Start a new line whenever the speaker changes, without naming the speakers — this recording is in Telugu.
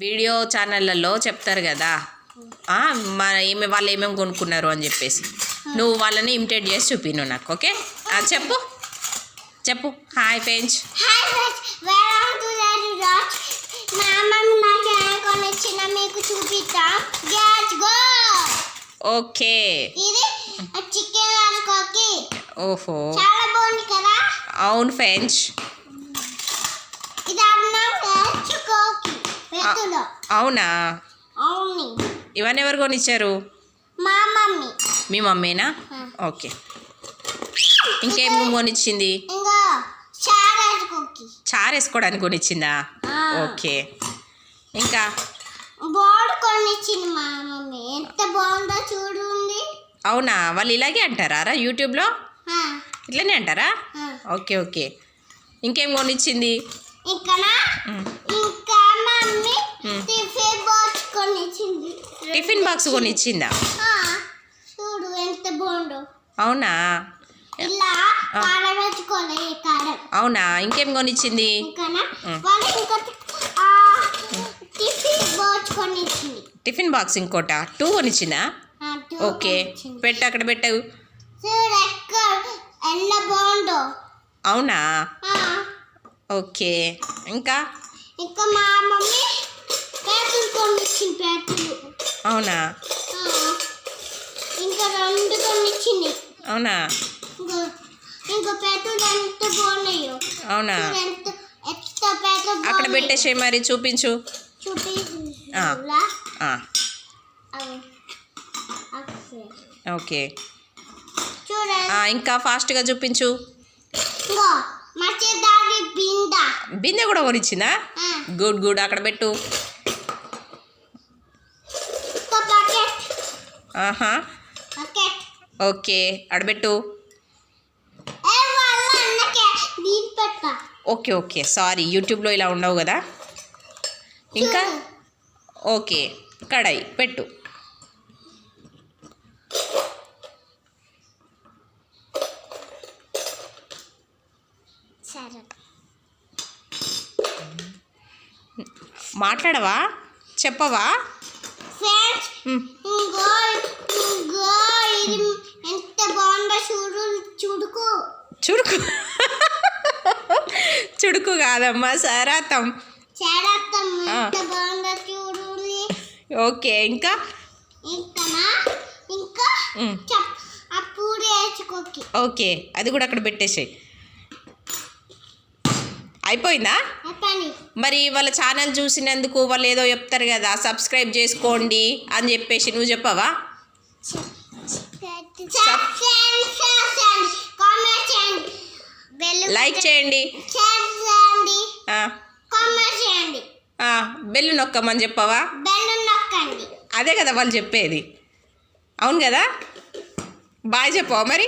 వీడియో ఛానళ్ళల్లో చెప్తారు కదా. మన ఏమి వాళ్ళు ఏమేమి కొనుక్కున్నారు అని చెప్పేసి. నువ్వు వాళ్ళని ఇమిటేట్ చేసి చూపిను నాకు ఓకే? చెప్పు. చెప్పు. హాయ్ పెంచ్
హాయ్ ఫ్రెండ్స్ వెల్కమ్ టు
అవునా? ఇవన్నీ ఎవరు కొనిచ్చారు?
మా మమ్మీ.
మీ మమ్మీనా? ఓకే. ఇంకేం కొనిచ్చింది? చారు వేసుకోవడానికి కొనిచ్చిందా? ఓకే. ఇంకా?
బోర్డు కొనిచ్చింది మా మమ్మీ. ఎంత బాగుందో చూడండి
అవునా? వాళ్ళు ఇలాగే అంటారా? యూట్యూబ్లో? ఇట్లనే అంటారా. Okay okay. ఇంకేం కొనిచ్చింది.
ఇంకా మమ్మీ
మ్.
టిఫిన్ బాక్స్ కొనిచ్చింది
టిఫిన్ బాక్స్ కొనిచ్చిందా?
ఆ, చూడు ఎంత బాగుందో.
అవునా?
ఇలా
అవునా? ఇంకేం కొనిచ్చింది?
టిఫిన్ బాక్స్
ఇంకోట? టూ కొనిచ్చిందా? ఓకే. పెట్టు అక్కడ పెట్టావు అవునా? ఓకే. ఇంకా?
ఇంకా మా
అవునా?
ఇంకా రెండు కొనిచ్చింది
అవునా?
ఇంకో ఎంత బాగున్నాయో.
అవునా?
ఎంత
అక్కడ. పెట్టేసే మరి చూపించు. ఓకే. ఇంకా ఫాస్ట్గా చూపించు.
బింద.
కూడా కొనిచ్చిందా? Good good. అక్కడ పెట్టు
ఇంకో బకెట్
ఆహా. ఓకే. అడబెట్టు. ఓకే ఓకే సారీ యూట్యూబ్లో ఇలా ఉండవు కదా. ఇంకా. ఓకే కడాయి పెట్టు.
సరే.
మాట్లాడవా? చెప్పవా
ఫ్రెండ్స్
మ్,
ఇంకో ఇంకో ఇది ఎంత బాగుందో చూడు చూడుకు
చురుకు చుడుకు కాదమ్మా సరాతం ఓకే ఇంకా? ఓకే అది కూడా అక్కడ పెట్టేసేయి. అయిపోయిందా? మరి వాళ్ళ ఛానల్ చూసినందుకు వాళ్ళు ఏదో చెప్తారు కదా సబ్స్క్రైబ్ చేసుకోండి అని చెప్పేసి నువ్వు చెప్పవా? లైక్ చేయండి. ఆ, బెల్ నొక్కమని చెప్పవా అదే కదా వాళ్ళు చెప్పేది. అవును కదా? బాయ్ చెప్పవా మరి?